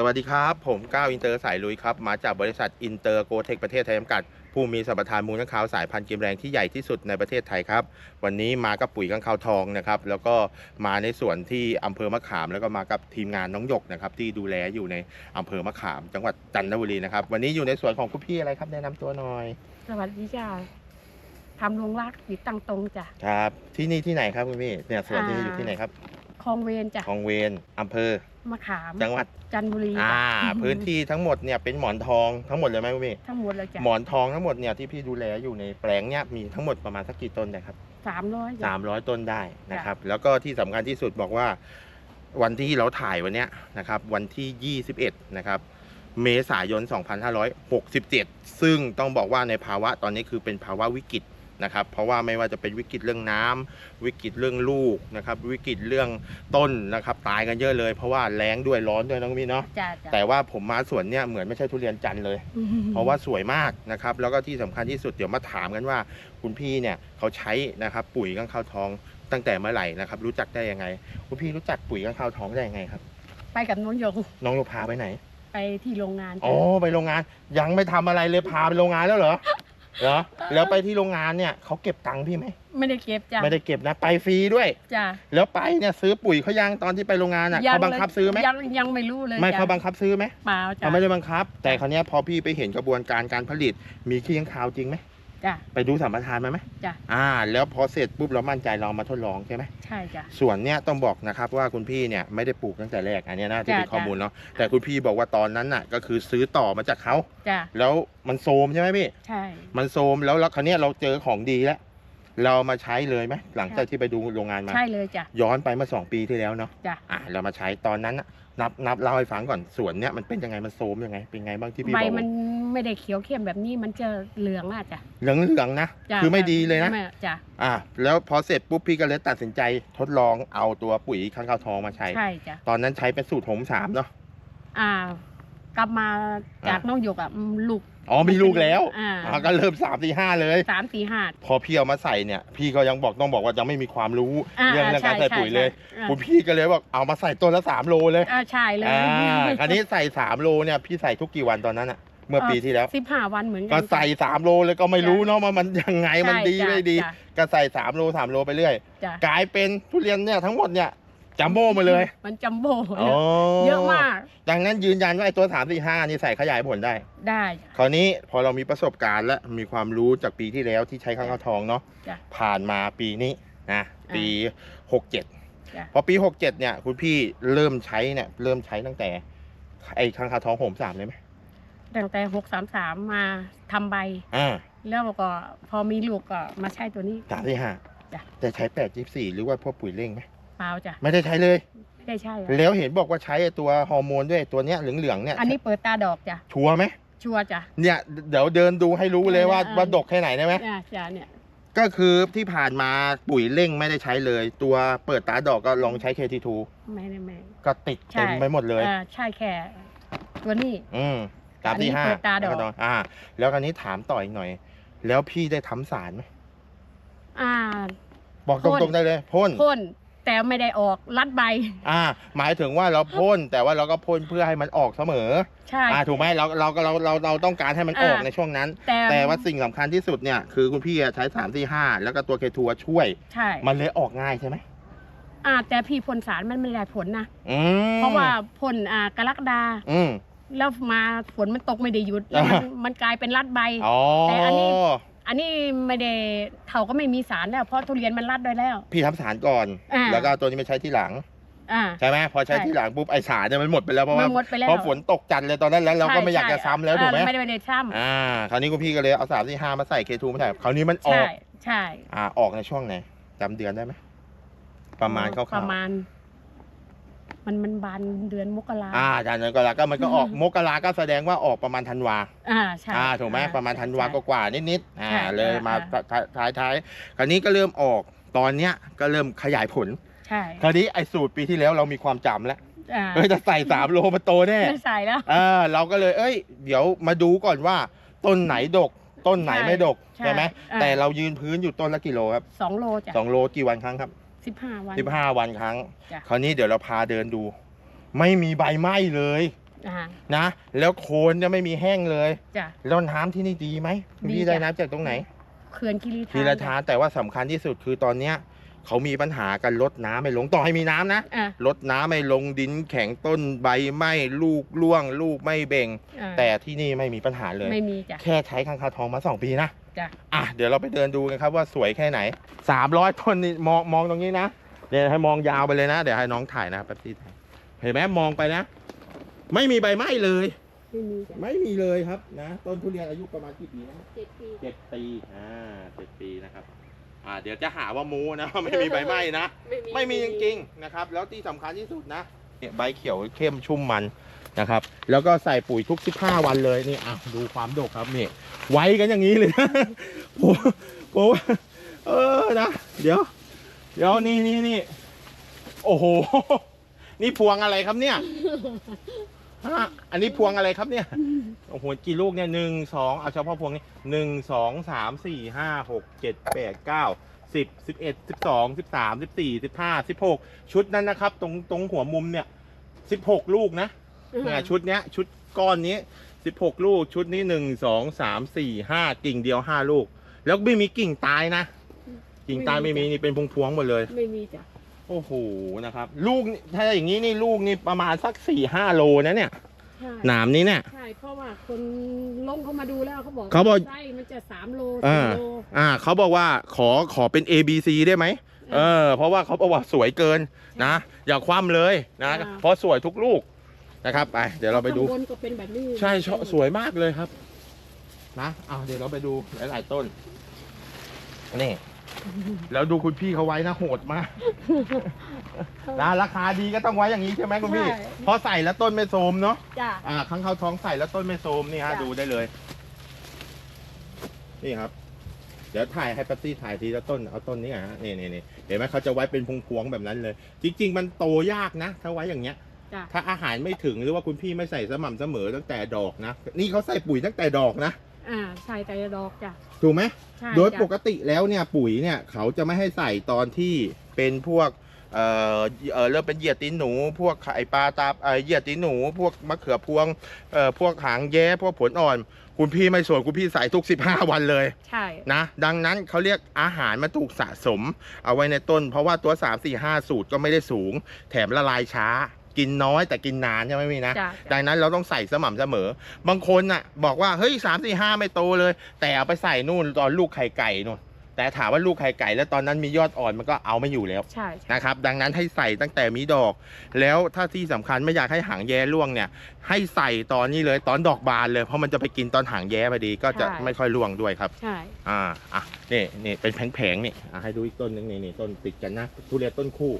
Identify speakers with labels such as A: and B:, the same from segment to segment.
A: สวัสดีครับ ผมก้าวอินเตอร์สายลุยครับ มาจากบริษัทอินเตอร์โกเทคประเทศไทยจำกัด ผู้มีสัมปทานมูลค้างคาวสายพันธุ์กิมแรงที่ใหญ่ที่สุดในประเทศไทยครับ วันนี้มากับปุ๋ยค้างคาวทองนะครับ แล้วก็มาในส่วนที่อำเภอมะขาม แล้วก็มากับทีมงานน้องหยกนะครับ ที่ดูแลอยู่ในอำเภอมะขาม จังหวัดจันทบุรีนะครับ วันนี้อยู่ในสวนของคุณพี่อะไรครับแนะนำตัวหน่อย
B: สวัสดีจ้าทำลงรักอยู่ตั้งตรงจ้ะ
A: ครับ ที่นี่ที่ไหนครับคุณพี่เนี่ยสวนที่
B: อ่า
A: อยู่ที่ไหนครับ
B: คล องเวนจ้ะ
A: คลองเวนอำเภอ
B: มะขาม
A: จังหวัด
B: จันทบุรี
A: อ่า
B: จ้ะ
A: พื้นที่ทั้งหมดเนี่ยเป็นหมอนทองทั้งหมดเลยไหมคุณพี่
B: ทั้งหมดเลยจ้ะ
A: หมอนทองทั้งหมดเนี่ยที่พี่ดูแลอยู่ในแปลงเนี่ยมีทั้งหมดประมาณสักกี่ต้นนะครับ
B: สามร้อยจ้ะ
A: สามร้อยต้นได้นะครับ แล้วก็ที่สำคัญที่สุดบอกว่า วันที่เราถ่ายวันเนี้ยนะครับ วันที่ 21 นะครับ เมษายน 2567 ซึ่งต้องบอกว่าในภาวะตอนนี้คือเป็นภาวะวิกฤต นะครับ เพราะว่าไม่ว่าจะเป็นวิกฤตเรื่องน้ำวิกฤตเรื่องลูกนะครับ วิกฤตเรื่องต้นนะครับ ตายกันเยอะเลย เพราะว่าแรงด้วยร้อนด้วยน้องพี่เนาะ
B: จ้ะจ้ะ
A: แต่ว่าผมมาสวนเนี่ยเหมือนไม่ใช่ทุเรียนจันทร์เลย เพราะว่าสวยมากนะครับ แล้วก็ที่สำคัญที่สุดเดี๋ยวมาถามกันว่าคุณพี่เนี่ยเขาใช้นะครับปุ๋ยข้างข้าวทองตั้งแต่เมื่อไหร่นะครับ รู้จักได้ยังไง คุณพี่รู้จักปุ๋ยข้างข้าวทองได้ยังไงครับ
B: ไปกับน้องหยง
A: น้องโยพาไปไหน
B: ไปที่โรงงาน
A: อ๋อ
B: จ้ะ
A: ไปโรงงานยังไม่ทำอะไรเลยพาไปโรงงานแล้วเหรอ เหรอแล้วไปที่โรงงานเนี่ยเขาเก็บตังค์พี่ไหม
B: ไม่ได้เก็บจ้ะ
A: ไม่ได้เก็บนะไปฟรีด้วย
B: จ้ะ
A: แล้วไปเนี่ยซื้อปุ๋ยเขายังตอนที่ไปโรงงานอะเขาบังคับซื้อไหม
B: ยังยังไม่รู้เลย
A: ไม่
B: จ้ะ
A: เขาบังคับซื้อไหม
B: เปล่าจ้ะ
A: เขาไม่ได้บังคับ แต่คราวเนี้ยพอพี่ไปเห็นกระบวนการการผลิตมีขี้ข้างคาวจริงไหม
B: จ้ะ
A: ไปดูสัมปทานมาไหม
B: จ้ะ
A: อ่า แล้วพอเสร็จปุ๊บเรามั่นใจเรามาทดลองใช่ไหม
B: ใช่จ้ะ
A: ส่วนเนี้ยต้องบอกนะครับว่าคุณพี่เนี่ยไม่ได้ปลูกตั้งแต่แรกอันเนี้ยน่าจะเป็น
B: จ้ะ
A: ข้อมูลเนาะแต่คุณพี่บอกว่าตอนนั้นน่ะ ก็คือซื้อต่อมาจากเขา
B: จ้ะ
A: แล้วมันโซมใช่ไหมพี่
B: ใช่
A: มันโซมแล้วแล้วคราวเนี้ยเราเจอของดีแล้วเรามาใช้เลยไหมหลังจากที่ไปดูโรงงานมา
B: ใช่เลยจ้ะ
A: ย้อนไปเมื่อสองปีที่แล้วเนาะ
B: จ้ะ
A: อ่าเรามาใช้ตอนนั้นน่ะ นับนับเล่าให้ฟังก่อนส่วนเนี้ยมันเป็นยังไงมันโซมยังไง เป็นไงบ้างที่พี่
B: ใบ
A: บอก
B: มันไม่ได้เขียวเข้มแบบนี้มันจะเหลืองอะจ้ะ
A: เหลืองเหลืองๆนะ
B: จ้ะ
A: คือไม่ดีเลยนะ
B: ไม่จ้ะ
A: อ่าแล้วพอเสร็จปุ๊บพี่ก็เลยตัดสินใจทดลองเอาตัวปุ๋ยข้างคาวทองมาใช้
B: ใช่จ้ะ
A: ตอนนั้นใช้เป็นสูตรโถมสามเนาะ
B: อ่า กลับมาจาก
A: อะ
B: น้องหยกอะอืมลูก
A: อ๋อมีลูกแล้ว
B: อ่า
A: อ่าก็เริ่มสามสี่ห้าเลย
B: สามสี่ห้า
A: พอพี่เอามาใส่เนี่ย พี่ก็ยังบอกต้องบอกว่ายังไม่มีความรู้
B: อ่า
A: เรื่องเรื่องการใส่ปุ๋ยเลย
B: ใช่
A: คุณพี่ก็เลยบอกเอามาใส่ต้นละสามโลเลย
B: อ่าใช่เลย
A: อ่าคราวนี้ใส่สามโลเนี่ยพี่ใส่ทุกกี่วันตอนนั้นอะเมื่อปีที่แล้ว
B: สิบห้าวันเหมือนกั
A: ก็ใส่สามโลเลยก็ไม่รู้เนาะว่ามันยังไง
B: ใช่
A: มันดี
B: จ้ะ
A: ไม่ดี
B: จ้ะ
A: ก็ใส่สามโลสามโลไปเรื่อย
B: จ้ะ
A: กลายเป็นทุเรียนเนี่ยทั้งหมดเนี่ย จัมโบ้มาเลย
B: มันจัมโบ้
A: อ๋อ
B: เยอะมาก
A: ดังนั้นยืนยันว่าไอ้ตัว3 4 5นี่ใส่ขยายผลได้
B: ได้จ้ะ
A: คราวนี้พอเรามีประสบการณ์และมีความรู้จากปีที่แล้วที่ใช้ข้างข้าวทองเนาะ
B: จ้ะ
A: ผ่านมาปีนี้นะปี67
B: จ้ะ
A: พอปี 67 เนี่ย คุณพี่เริ่มใช้เนี่ยเริ่มใช้ตั้งแต่ ไอ้ข้างข้าวทองโหมสามเลยไหม
B: ตั้งแต่หกสามสามมาทำใบ
A: อ่า
B: แล้วก็พอมีลูกก็มาใช้ตัวนี้
A: สามที่ห้า
B: จ้ะ
A: แต่ใช้8 24หรือว่าพวกปุ๋ยเร่งไหม
B: เปล่าจ้ะ
A: ไม่ได้ใช้เลย
B: ไม่ได้ใช่อะ
A: แล้วเห็นบอกว่าใช้ไอ้ตัวฮอร์โมนด้วยตัวเนี้ยเหลืองๆเนี่ย
B: อันนี้เปิดตาดอกจ้ะ
A: ชัวร์ไหม
B: ชัวร์จ้ะ
A: เนี่ยเดี๋ยวเดินดูให้รู้เลยว่า
B: อ่า
A: ว่าดกแค่ไหนได้ไหม
B: อ่าจ้ะเนี่ย
A: ก็คือที่ผ่านมาปุ๋ยเร่งไม่ได้ใช้เลย ตัวเปิดตาดอกก็ลองใช้ KT2
B: ไม่ได้ไม่
A: ก็ติด
B: ใช่
A: เต็มไปหมดเลย
B: อ่าใช่แค่ ตัวนี้
A: อืมตามที่
B: อันนี้
A: ห้า
B: เปิดตาดอก
A: แล้วนอ่า แล้วคราวนี้ถามต่ออีกหน่อย แล้วพี่ได้ทำสารไหม
B: อ่า
A: บอกต
B: พ่น
A: รงๆได้เลยพ่น
B: พ่น แต่ไม่ได้ออกรัดใบ
A: อ่า หมายถึงว่าเราพ่นแต่ว่าเราก็พ่นเพื่อให้มันออกเสมอ
B: ใช่
A: อ่าถูกไหมเราเราเราเราเราต้องการให้มันออก
B: อ่า
A: ในช่วงนั้น
B: แต่
A: แต่ว่าสิ่งสำคัญที่สุดเนี่ยคือคุณพี่อะใช้สามที่ห้าแล้วก็ตัวเคทัวช่วย
B: ใช่
A: มันเลยออกง่ายใช่ไหม
B: อ่าแต่พี่พ่นสารมันไม่ได้ผลนะ
A: อืม
B: เพราะว่าพ่นอ่ากรกฎา
A: อืม
B: แล้วมาฝนมันตกไม่ได้หยุดแล้วมันมันกลายเป็นรัดใบ
A: อ๋อ
B: แต่อันนี้ อันนี้ไม่ได้เขาก็ไม่มีสารแล้ว เพราะทุเรียนมันรัดด้วยแล้ว
A: พี่ทำสารก่อน
B: อ่า
A: แล้วก็เอาตัวนี้มาใช้ที่หลัง
B: อ่า
A: ใช่ไหมพอใช้
B: ใช่
A: ที่หลังปุ๊บไอสารเนี่ยมันหมดไปแล้วเพราะ
B: มั
A: ว่าน
B: หมดไปแล้ว
A: เพราะฝนตกจัดเลยตอนนั้นแล้วเราก็ไม่อยากจะซ้ำแล้วถูกไหม
B: อ่าไม่ได้ไม่ได้ซ้
A: อ่าคราวนี้คุณพี่ก็เลยเอาสามที่ห้ามาใส่เคทูมาใส่คราวนี้มันำออ
B: ใช่
A: ก
B: ใช่
A: อ่าออกในช่วงไหนจำเดือนได้ไหมประมาณคร่าวๆ
B: ประมาณ มันมันบานเดือนมกรา
A: อ่าจากนั้นก็แล้วก็มันก็ออกมกราก็แสดงว่าออกประมาณธันวา
B: อ่าใช่
A: อ่าถูกไหม
B: อ่
A: ประมาณธันวา
B: ใช่
A: กว่าๆนิดๆอ่า
B: ใช่
A: เลยมา
B: อ่า
A: ท้ายท้ายๆคราวนี้ก็เริ่มออกตอนเนี้ยก็เริ่มขยายผล
B: ใช่
A: คราวนี้ไอ้สูตรปีที่แล้วเรามีความจำแล้ว
B: อ่า
A: เฮ้ยจะใส่สามโลมาโตแน่
B: ไม่ใส่แล้ว
A: เออเราก็เลยเอ้ย เดี๋ยวมาดูก่อนว่า ต้นไหนดก ต้นไหนไม่ดก
B: ใช่
A: ใช่ไหม
B: อ่า
A: แต่เรายืนพื้นอยู่ต้นละกิโลครับ
B: สองโลจ้ะ
A: สองโลกี่วันครั้งครับ
B: สิบห้าวัน
A: สิบห้าวันครั้ง
B: จ้ะ
A: คราวนี้เดี๋ยวเราพาเดินดู ไม่มีใบไหม้เลย
B: อ่า
A: นะ แล้วโคนจะไม่มีแห้งเลย
B: จ้ะ
A: แล้วน้ำที่นี่ดีไหม
B: ดี
A: พี่ได้
B: จ้ะ
A: น้ำจากตรงไหน
B: เขื่อนคิริทาน
A: ทีละทานแต่ว่าสำคัญที่สุดคือตอนเนี้ย เขามีปัญหากันลดน้ำไม่ลงต่อให้มีน้ำนะ
B: อะ
A: ลดน้ำไม่ลงดินแข็งต้นใบไหม้ลูกร่วง ลูกไม่เบ่ง
B: อะ
A: แต่ที่นี่ไม่มีปัญหาเลย
B: ไม่มีจ้ะ
A: แค่ใช้ค้างคาวทองมาสองปีนะ
B: จ้ะ
A: อะเดี๋ยวเราไปเดินดูกันครับว่าสวยแค่ไหนสามร้อยต้นนี่มองมองตรงนี้นะเดี๋ยวให้มองยาวไปเลยนะ เดี๋ยวให้น้องถ่ายนะแป๊บซี่ถ่ายเห็นไหมมองไปนะ ไม่มีใบไหม้เลย
B: ไม่มีจ้ะ
A: ไม่มีเลยครับนะ ต้นทุเรียนอายุประมาณกี่ปีนะ
B: เจ็ดปี
A: เจ็ดปีอ่าเจ็ดปีนะครับ อ่าเดี๋ยวจะหาว่ามูนะว่าไม่มีใบไหม้นะ ไม่มีจริงๆนะครับ แล้วที่สำคัญที่สุดนะเนี่ยใบเขียวเข้มชุ่มมันนะครับ แล้วก็ใส่ปุ๋ยทุก 15 วันเลยนี่อะดูความดกครับนี่ไว้กันอย่างนี้เลยนะผมผมว่าเออนะเดี๋ยว เดี๋ยวนี่นี่นี่โอ้โห นี่พวงอะไรครับเนี่ย ฮะอันนี้พวงอะไรครับเนี่ย โอ้โห กี่ลูกเนี่ยหนึ่งสองเอาเฉพาะพวงนี้หนึ่งสองสามสี่ห้าหกเจ็ดแปดเก้าสิบสิบเอ็ดสิบสองสิบสามสิบสี่สิบห้าสิบหกชุดนั้นนะครับ ตรงตรงหัวมุมเนี่ยสิบหกลูกนะเนี่ยชุดเนี้ย ชุดก้อนนี้สิบหกลูก ชุดนี้หนึ่งสองสามสี่ห้ากิ่งเดียวห้าลูก แล้วไม่มีกิ่งตายนะ กิ่งตายไม่มีนี่เป็นพวงๆหมดเลย
B: ไม่มีจ้ะ
A: โอ้โหนะครับ ลูกนี่ถ้าอย่างนี้นี่ลูกนี่ประมาณสักสี่ห้าโลนะเนี่ย
B: ใช่
A: หนามนี้เนี่ย
B: ใช่เพราะว่าคนลงเขามาดูแล้วเขาบอก
A: เขาบอก
B: ไส้มันจะสามโล
A: อ่า
B: สี่โล
A: อ่าเขาบอกว่าขอขอเป็น A B C ได้ไหมเออ เพราะว่าเขาบอกว่าสวยเกินนะ อย่าคว่ำเลยนะ
B: อ่า
A: เพราะสวยทุกลูกนะครับไปเดี๋ยวเราไปดู
B: ข้งบนก็เป็นแบบนี้
A: ใช่ชอบสวยมากเลยครับ นะเอาเดี๋ยวเราไปดูหลาย ๆ ต้น นี่ แล้วดูคุณพี่เขาไว้นะโหดมากนะราคาดีก็ต้องไว้อย่างนี้ใช่ไหมคุณพี่
B: ใช่
A: เพราะใส่แล้วต้นไม่โทรมเนาะ
B: จ้ะ
A: อ่าข้างเขาท้องใส่แล้วต้นไม่โทรมนี่ฮะ
B: จ้ะ
A: ดูได้เลย นี่ครับ เดี๋ยวถ่ายให้แป๊บซี่ถ่ายทีละต้นเอาต้นนี้อะฮะนี่นี่นี่เห็นไหมเขาจะไว้เป็นพวงๆแบบนั้นเลย จริง ๆ มันโตยากนะ ถ้าไว้อย่างเงี้ย
B: จ้ะ
A: ถ้าอาหารไม่ถึงหรือว่าคุณพี่ไม่ใส่สม่ำเสมอตั้งแต่ดอกนะ นี่เขาใส่ปุ๋ยตั้งแต่ดอกนะ
B: อ่าใช่แต่ดอกจ้ะ
A: ถูกไหม
B: ใช่
A: โดย
B: จ้ะ
A: ปกติแล้วเนี่ยปุ๋ยเนี่ยเขาจะไม่ให้ใส่ตอนที่เป็นพวกเอ่อเอ่อเริ่มเป็นเหยียดตีนหนู พวกไข่ปลาตาเอ่อเหยียดตีนหนู พวกมะเขือพวงเอ่อพวกหางแย้พวกผลอ่อน คุณพี่ไม่ส่วนคุณพี่ใส่ทุก 15 วันเลย
B: ใช่
A: นะดังนั้นเขาเรียกอาหารมันถูกสะสม เอาไว้ในต้น เพราะว่าตัว 3 4 5 สูตรก็ไม่ได้สูง แถมละลายช้า กินน้อยแต่กินนานใช่ไหมพี่นะ
B: จ้ะ
A: ดังนั้นเราต้องใส่สม่ำเสมอ บางคนน่ะ บอกว่าเฮ้ยสามสี่ห้าไม่โตเลย แต่เอาไปใส่นู่นตอนลูกไข่ไก่นู่นแต่ถามว่าลูกไข่ไก่แล้วตอนนั้นมียอดอ่อนมันก็เอาไม่อยู่แล้ว
B: ใช่ใช่
A: นะครับดังนั้นให้ใส่ตั้งแต่มีดอก แล้วถ้าที่สำคัญไม่อยากให้หางแย้ร่วงเนี่ย ให้ใส่ตอนนี้เลยตอนดอกบานเลยเพราะมันจะไปกินตอนหางแย้พอดีก็จะไม่ค่อยร่วงด้วยครับ
B: ใช่
A: อ่าอะนี่นี่เป็นแผงๆนี่อะให้ดูอีกต้นหนึงนี่นี่ต้นติดกันนะทุเรียนต้นคู่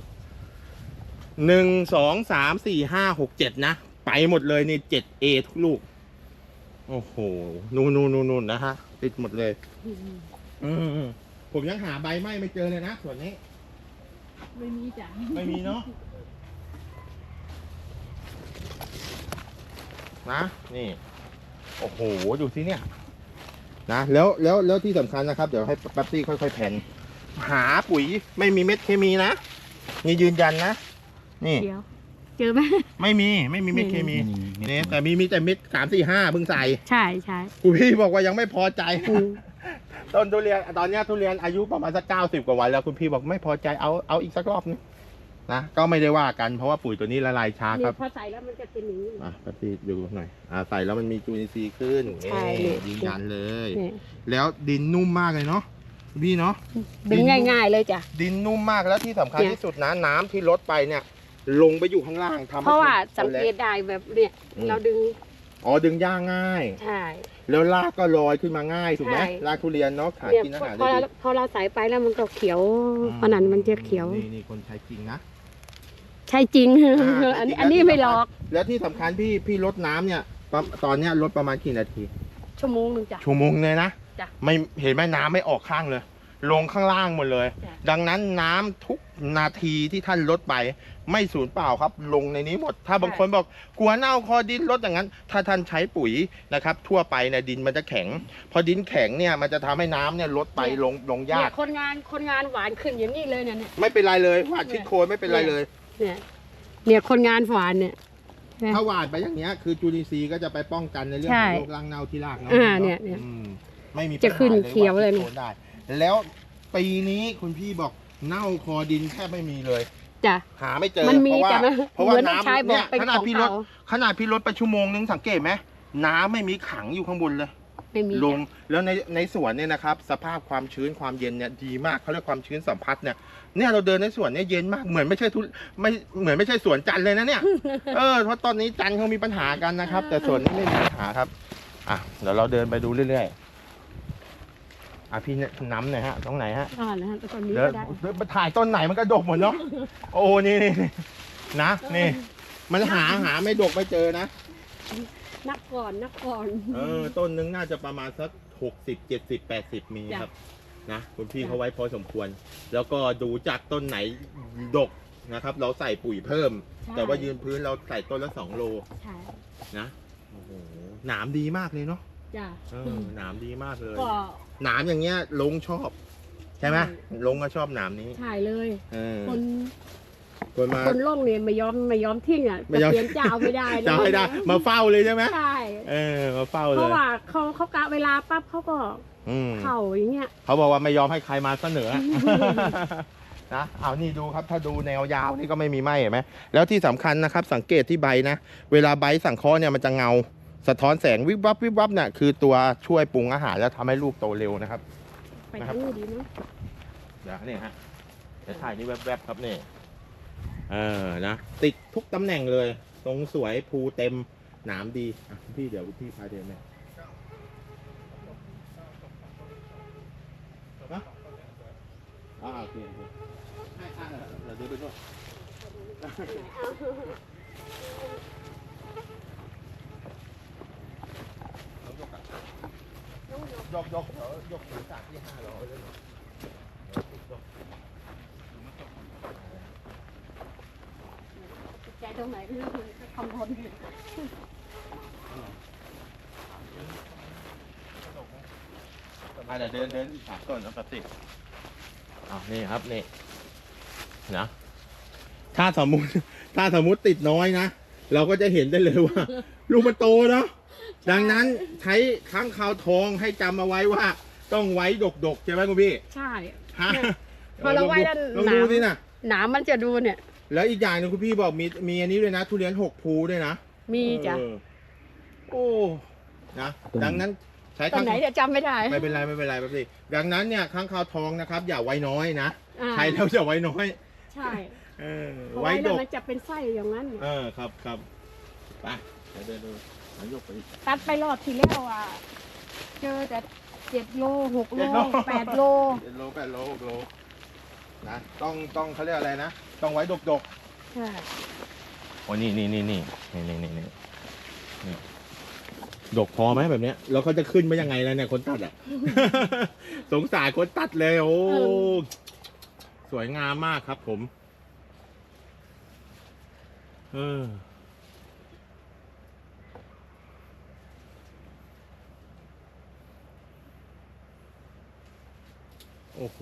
A: หนึ่งสองสามสี่ห้าหกเจ็ดนะ ไปหมดเลยนี่เจ็ดเอทุกลูก โอ้โห นูนนูนนูนนูนนะฮะ ติดหมดเลย
B: อืม
A: อืมอืมผมยังหาใบไม้ไม่เจอเลยนะ ส่วนนี้
B: ไม่มีจ้ะ
A: ไม่มีเนาะนะ นี่ โอ้โห ดูสิเนี่ย นะ แล้วแล้วแล้วที่สำคัญนะครับ เดี๋ยวให้แป๊บซี่ค่อยๆแผ่น หาปุ๋ยไม่มีเม็ดเคมีนะ นี่ยืนยันนะ นี่
B: เดี๋ยวเจอไหม
A: ไม่มีไม่มีเม็ดเคมี
C: นี่
A: นี่แต่มีมีแต่เม็ดสามสี่ห้าเพิ่งใส่
B: ใช่ใช่
A: คุณพี่บอกว่ายังไม่พอใจ
B: อืม
A: ต้นทุเรียนตอนเนี้ยทุเรียนอายุประมาณสักเก้าสิบกว่าวันแล้วคุณพี่บอกไม่พอใจเอาเอาอีกสักรอบนึงนะก็ไม่ได้ว่ากันเพราะว่าปุ๋ยตัวนี้ละลายช้าค
B: เนี่
A: รั
B: ย
A: บ
B: พอใส่แล้วมันจะเป็นอย่างนี้
A: อะปฏิดูหน่อยอ่าใส่แล้วมันมีจุลินทรีย์ขึ้น
B: ใช่
A: นี่
B: เนี่ย
A: ยืนยันเลย
B: เนี่ย
A: แล้วดินนุ่มมากเลยเนาะพี่เนาะ
B: ดึงง่าย ๆ เลยจ้ะ
A: ดินนุ่มมากแล้วที่สำคัญ
B: เนี่ย
A: ที่สุดนะน้ำที่ลดไปเนี่ย ลงไปอยู่ข้างล่างทำให้
B: เพราะว่า
A: ต้
B: สั
A: น
B: ง
A: ล็
B: เกตได้แบบเนี่ย
A: อืม
B: เราดึง
A: อ๋อดึงย่างง่าย
B: ใช่
A: แล้วรากก็ลอยขึ้นมาง่ายถูกไหม
B: ใช่
A: รากทุเรียนเนาะขา
B: เนี่ย
A: กินอา
B: พอ
A: หาร
B: พอ
A: ได้
B: เรา
A: ดี
B: พอเราใส่ไปแล้วมันก็เขียว
A: อืม
B: อันนั้นมันจะเขียว
A: นี่นี่คนใช้จริงนะ
B: ใช่จริง
A: อ่า
B: อัน
A: จริงๆ
B: อันนี้
A: แล้ว
B: ไม่หลอก
A: แล้วที่สำคัญพี่พี่ลดน้ำเนี่ยประตอนเนี้ยลดประมาณกี่นาที
B: ชั่วโมงหนึงจ้ะ
A: ชั่วโมงเลยนะ
B: จ้ะ
A: ไม่เห็นไหมน้ำไม่ออกข้างเลย ลงข้างล่างหมดเลย
B: จ้ะ
A: ดังนั้นน้ำทุกนาทีที่ท่านลดไป ไม่สูญเปล่าครับ ลงในนี้หมด ถ้าบางคนบอกกลัวเน่าคอดินลดอย่างนั้น ถ้าท่านใช้ปุ๋ยนะครับ ทั่วไปเนี่ยดินมันจะแข็ง พอดินแข็งเนี่ยมันจะทำให้น้ำเนี่ยลดไปลงลง
B: เนี่ยา
A: ก
B: คนงานคนงานหวานขึ้นอย่างนี้เลยเนี่ยเนี่ย
A: ไม่เป็นไรเลยว่าชิดโคนไม่เป็นไรเลย
B: เนี่ยเนี่ยคนงานหวานเนี่ย เนี่ย
A: ถ้าหวานไปอย่างเงี้ยคือจุลินทรีย์ก็จะไปป้องกันในเรื่อง
B: ใช่
A: ของโรครังเน่าที่รากเนาะ
B: อ่าเนี่ยเนี่ย
A: อืมไม่มี
B: จะขึ้น
A: ปัญหา
B: เขียวเลยาเนี่ย
A: ที่โคนได้แล้วปีนี้คุณพี่บอกเน่าคอดินแทบไม่มีเลย
B: จ้ะ
A: หาไม่เจอ
B: มันมี
A: เพราะว่า
B: จ้ะนะ
A: เพราะว่า
B: เหมือนลูก
A: น้ำ
B: ชายบอก
A: เนี่ย
B: เป็น
A: ขนาด
B: ของ
A: พี่รถ
B: เขา
A: ขนาดพี่รถไปชั่วโมงนึงสังเกตไหมน้ำไม่มีขังอยู่ข้างบนเลย
B: ไม่มี
A: ลง
B: จ้ะ
A: แล้วในในสวนเนี่ยนะครับ สภาพความชื้นความเย็นเนี่ยดีมากเขาเรียกความชื้นสัมผัสเนี่ยเนี่ยเราเดินในสวนเนี่ยเย็นมากเหมือนไม่ใช่ทุไม่เหมือนไม่ใช่สวนจันทร์เลยนะเนี่ย เออเพราะตอนนี้จันทร์เขามีปัญหากันนะครับ แต่สวนนี้ไม่มีปัญหาครับ อะเดี๋ยวเราเดินไปดูเรื่อยๆ อะพี่เนี่ยน้ำหน่อยฮะตรงไหนฮะ
B: อ่านะฮะตอนนี้
A: เดี๋ยว
B: ก็ได้
A: เดี๋ยวถ่ายต้นไหนมันก็ดกหมดเนาะโอ้นี่นี่นี่นะนี่ มันหาหาไม่ดกไม่เจอนะ
B: นับก่อนนับก่อน
A: เออต้นนึงน่าจะประมาณสักหกสิบเจ็ดสิบแปดสิบมี
B: จ้ะ
A: ครับนะคุณพี่
B: จ้ะ
A: เขาไว้พอสมควร แล้วก็ดูจากต้นไหนดกนะครับ เราใส่ปุ๋ยเพิ่ม แต่ว่ายืนพื้นเราใส่ต้นละสองโล
B: ใช่
A: นะโอ้โหหนามดีมากเลยเนาะ
B: จ้ะ
A: เออหนามดีมากเลย
B: ก็
A: หนามอย่างเงี้ยลงชอบ ใช่ไหม
B: ใช่
A: ลงก็ชอบหนามนี้
B: ถ่ายเลย
A: เออ
B: คน
A: คนมา
B: คนล่องเนี่ยไม่ยอมไม่ยอมทิ้งอะ
A: ไม่
B: จะ
A: ยอม
B: เปลี่ยนเจ้าไม่ได้นะ
A: จะให้ได้ มาเฝ้าเลยใช่ไหม
B: ใช่
A: เออมาเฝ้าเล
B: เพ
A: ย
B: ราะว่าเขาเขากะเวลาปั๊บเขาก็
A: อืม
B: เข่าอย่างเงี้ย
A: เขาบอกว่าไม่ยอมให้ใครมาเสนอนะเอานี่ดูครับถ้าดูแนวยาวนี่ก็ไม่มีไหมเห็นไหมแล้วที่สำคัญนะครับ สังเกตที่ใบนะ เวลาใบสังเคราะห์เนี่ยมันจะเงา สะท้อนแสงวิบวับวิบวับเนี่ยคือตัวช่วยปรุงอาหารแล้วทำให้ลูกโตเร็วนะครับ
B: ไป
A: นะครับ
B: ทางนู้นดีมั้ง
A: เดี๋ยวนี่ฮะเดี๋ยวถ่ายนี่แวบๆครับนี่เออนะติดทุกตำแหน่งเลย ตรงสวยภูเต็มหนามดีอะพี่เดี๋ยวพี่พาเดินไหมนะอ่าโอเคโอเคให้อ่าเดี๋ยวเดินไปด้วย ยกยกเดี๋ยวยกถึงจากที่ห้าร้อยเลย
B: ใจตรงไหนไม่รู้คำพน
A: อะเดี๋ยวเดินเดินถามก่อนนะปฏิอ่านี่ครับนี่นะถ้าสมมุติถ้าสมมุติติดน้อยนะ เราก็จะเห็นได้เลยว่า ลูกมันโตเนาะ ดังนั้นใช้ค้างคาวทองให้จำเอาไว้ว่า ต้องไว้ดกๆใช่ไหมคุณพี่
B: ใช่
A: ฮะ
B: พอเราไว้ด้าน
A: ลอง
B: หนา
A: ดู
B: ม
A: สินะ
B: หนามมันจะดูเนี่ย
A: แล้วอีกอย่างหนึงคุณพี่บอกมีมีอันนี้ด้วยนะ ทุเรียนหกภูด้วยนะ
B: มีจ้ะ
A: เออโอ้นะดังนั้นใช้
B: ตอน
A: ค้าง
B: ไหนจะจำไม่ได้
A: ไม่เป็นไรไม่เป็นไรแบบนี้ดังนั้นเนี่ยค้างคาวทองนะครับ อย่าไว้น้อยนะ
B: อ่า
A: ใช้แล้วอย่าไว้น้อย
B: ใช่
A: เออ
B: เพราะ
A: ไว้
B: ไว้
A: ด
B: แล้ว
A: ก
B: มันจะเป็นไส้อย่างนั้น
A: เออครับครับไปเดี๋ยวเดินดูนา ยกไปอีก
B: ตัดไปรอบที่แล้วอะ เจอแต่เจ็ดโลหกโล
A: เจ็ดโล
B: แปดโล
A: เจ็ดโลแปดโลหกโลนะต้องต้องเขาเรียกอะไรนะต้องไว้ดกดก
B: ใช่
A: โอ้นี่นี่นี่นี่นี่นี่นี่นี่นี่ดกพอไหมแบบเนี้ยแล้วเขาจะขึ้นมายังไงแล้วเนี่ยคนตัดอะ สงสารคนตัดเลยโอ้สวยงามมากครับผม เออ โอ้โห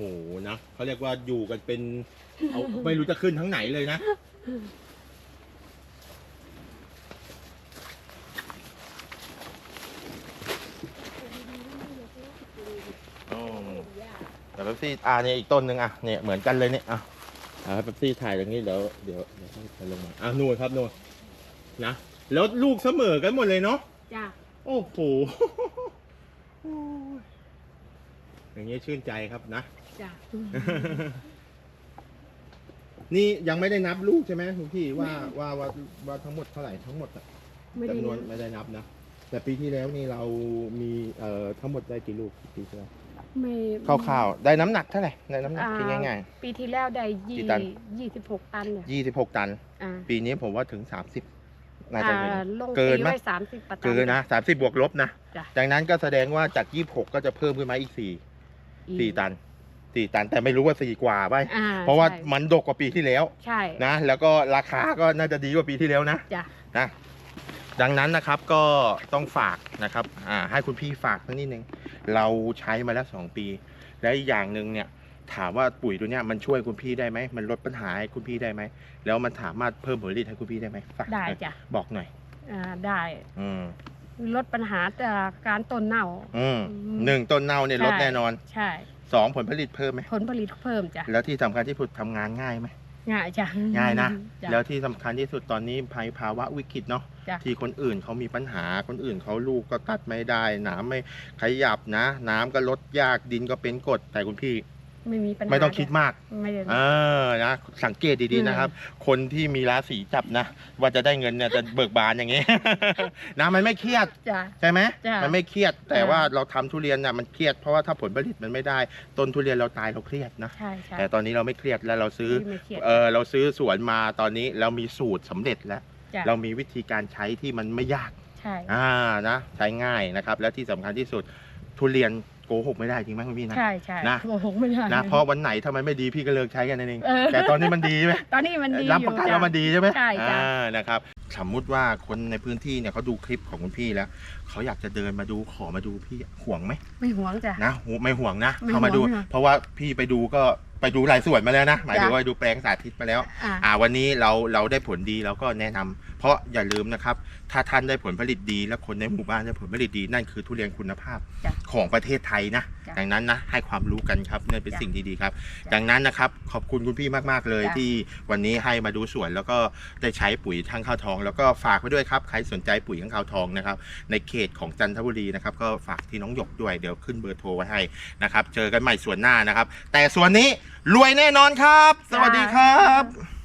A: นะเขาเรียกว่าอยู่กันเป็นเอาไม่รู้จะขึ้นทั้งไหนเลยนะโอ้แต่เป๊ปซี่อ่าเนี่ยอีกต้นหนึ่งอะเนี่ยเหมือนกันเลยเนี่ยอะอ่าเป๊ปซี่ถ่ายอย่างนี้เดี๋ยวเดี๋ยวเดี๋ยวให้ไปลงมาอะนู่นครับนู่นนะแล้วลูกเสมอกันหมดเลยเนาะ
B: จ้ะ
A: โอ้โห อย่างนี้ชื่นใจครับนะ
B: จ้ะ
A: นี่ยังไม่ได้นับลูกใช่ไหมคุณพี่ว่าว่าว่าว่าทั้งหมดเท่าไหร่ทั้งหมดอะ
B: ไม่ได้
A: จำนวน
B: นะ
A: ไม่ได้นับนะ แต่ปีที่แล้วนี่เรามีเอ่อทั้งหมดได้กี่ลูกปีที่แล้ว
B: ไม่
A: คร่าวๆได้น้ำหนักเท่าไหร่ได้น้ำหนัก
B: อ่า
A: คิดง่าย
B: ปีที่แล้วได้ยี่
A: กี่ตัน
B: ยี่สิบหกตันเนี่ย
A: ๆยี่สิบหกตัน
B: อ่า
A: ปีนี้ผมว่าถึงสามสิบน่าจะถึง
B: อ่าลง
A: เกิน
B: ปี
A: ไหม
B: ไว้สามสิบตัน
A: เกินนะสามสิบบวกลบนะ
B: จ้ะ
A: ดังนั้นก็แสดงว่าจากยี่สิบหกก็จะเพิ่มขึ้นมาอีกสี่
B: อีก
A: สี่ตันสี่ตันแต่ไม่รู้ว่าสี่กว่าไป
B: อ่า
A: เพราะว่า
B: ใช่
A: มันดกกว่าปีที่แล้ว
B: ใช่
A: นะ แล้วก็ราคาก็น่าจะดีกว่าปีที่แล้วนะ
B: จ้ะ
A: นะดังนั้นนะครับก็ต้องฝากนะครับอ่าให้คุณพี่ฝากสักนิดนึงเราใช้มาแล้ว 2 ปี และอีกอย่างหนึ่งเนี่ยถามว่าปุ๋ยตัวเนี้ยมันช่วยคุณพี่ได้ไหมมันลดปัญหาให้คุณพี่ได้ไหมแล้วมันสามารถเพิ่มผลผลิตให้คุณพี่ได้ไหมฝาก
B: ได้
A: หน่อย
B: จ้ะ
A: บอกหน่อย
B: อ่าได้
A: อืม
B: ลดปัญหาจากการต้นเน่า
A: อืม
B: อืม
A: หนึ่งต้นเน่าเนี่ย
B: ใช่
A: ลดแน่นอน
B: ใช่
A: สองผลผลิตเพิ่มไหม
B: ผลผลิตเพิ่มจ้ะ
A: แล้วที่สำคัญที่สุดทำงานง่ายไหม
B: ง่ายจ้ะ
A: ง่ายนะ
B: จ้ะ
A: แล้วที่สำคัญที่สุดตอนนี้ภัยภาวะวิกฤตเนาะ
B: จ้ะ
A: ที่คนอื่นเขามีปัญหาคนอื่นเขาลูกก็ตัดไม่ได้น้ำไม่ขยับนะ น้ำก็ลดยากดินก็เป็นกรดแต่คุณพี่
B: ไม่มีปัญหา
A: ไม่ต้องคิดมาก
B: ไม่ได้
A: เออนะสังเกตดี
B: อืม
A: ๆนะครับ คนที่มีราศีจับนะ ว่าจะได้เงินเนี่ยจะเบิกบานอย่างนี้ นะมันไม่เครียด
B: จ้ะ
A: ใช่ไหม
B: จ้ะ
A: มันไม่เครียด แต่
B: จ้ะ
A: ว่าเราทำทุเรียนน่ะมันเครียดเพราะว่าถ้าผลผลิตมันไม่ได้ ต้นทุเรียนเราตายเราเครียดนะ
B: ใช่ใช่
A: แต่ตอนนี้เราไม่เครียดแล้วเราซื้อ
B: ไม่เครียด
A: เออเราซื้อสวนมาตอนนี้เรามีสูตรสำเร็จแล้ว
B: จ้ะ
A: เรามีวิธีการใช้ที่มันไม่ยาก
B: ใช่
A: อ่านะใช้ง่ายนะครับ แล้วที่สำคัญที่สุดทุเรียน โกหกไม่ได้จริงไหมคุณพี่นะ
B: ใช่ใช่
A: นะ
B: โอ้โหไม่ได้
A: นะเพราะวันไหนถ้ามันไม่ดีพี่ก็เลิกใช้กันนั่นเอง
B: เออ
A: แต่ตอนนี้มันดีไหม
B: ตอนนี้มันดี
A: รับ
B: อ
A: ประ
B: ยู่
A: กัน
B: จ้ะ
A: ว่ามันดีใช่ไหม
B: ใช่จ้ะ
A: อ่านะครับสมมุติว่าคนในพื้นที่เนี่ยเขาดูคลิปของคุณพี่แล้วเขาอยากจะเดินมาดูขอมาดูพี่ห่วงไหม
B: ไม่หวงจ้ะ
A: นะโหไม่ห่วงนะ
B: ไม่
A: เข้ามาดู
B: ห่วงค่ะ
A: เพราะว่าพี่ไปดูก็ ไปดูหลายส่วนมาแล้วนะ หมายถึง
B: จ้ะ
A: ว่าดูแปลงสาธิตมาแล้ว
B: อ่า
A: อ่า วันนี้เราเราได้ผลดีเราก็แนะนำเพราะอย่าลืมนะครับ ถ้าท่านได้ผลผลิตดี และคนในหมู่บ้านได้ผลผลิตดีนั่นคือทุเรียนคุณภาพ
B: จ้ะ
A: ของประเทศไทยนะ
B: จ้ะ
A: ดังนั้นนะให้ความรู้กันครับนี่นเป็น
B: จ้ะ
A: สิ่งดีๆครับ
B: จ้ะ
A: ดังนั้นนะครับขอบคุณคุณพี่มากๆเลย
B: จ้ะ
A: ที่วันนี้ให้มาดูสวนแล้วก็ได้ใช้ปุ๋ยทั้งข้าวทอง แล้วก็ฝากไว้ด้วยครับใครสนใจปุ๋ยทั้งข้าวทองนะครับ ในเขตของจันทบุรีนะครับก็ฝากที่น้องหยกด้วยเดี๋ยวขึ้นเบอร์โทรไว้ให้นะครับ เจอกันใหม่ส่วนหน้านะครับ แต่ส่วนนี้รวยแน่นอนครับ สวัสดีครับ